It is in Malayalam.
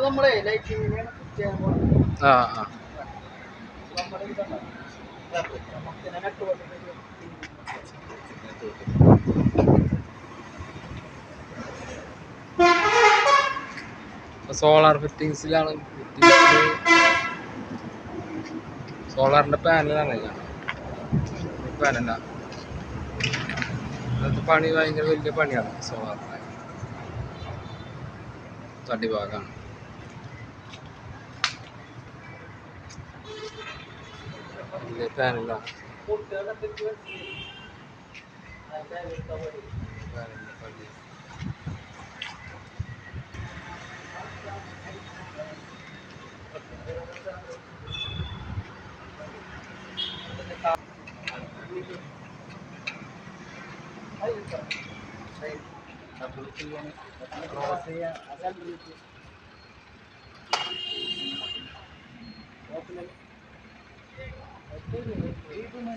നമ്മളെ ലൈറ്റിങ്ങിനെയാണ് ചെയ്യാൻ പോകുന്നത് ആ ആ. നമ്മുടെ നമുക്ക് സോളാർ ഫിറ്റിങ്സിലാണ് സോളാറിന്റെ പാനലാണ് പാനല്ല അത് പണി ഭയങ്കര വലിയ പണിയാണ് സോളാറിന്റെ തടിഭാഗമാണ് വലിയ ले फ़ैन ला ಫ್ಯಾನ್ ಇಲ್ಲ 我这个位置，为什么？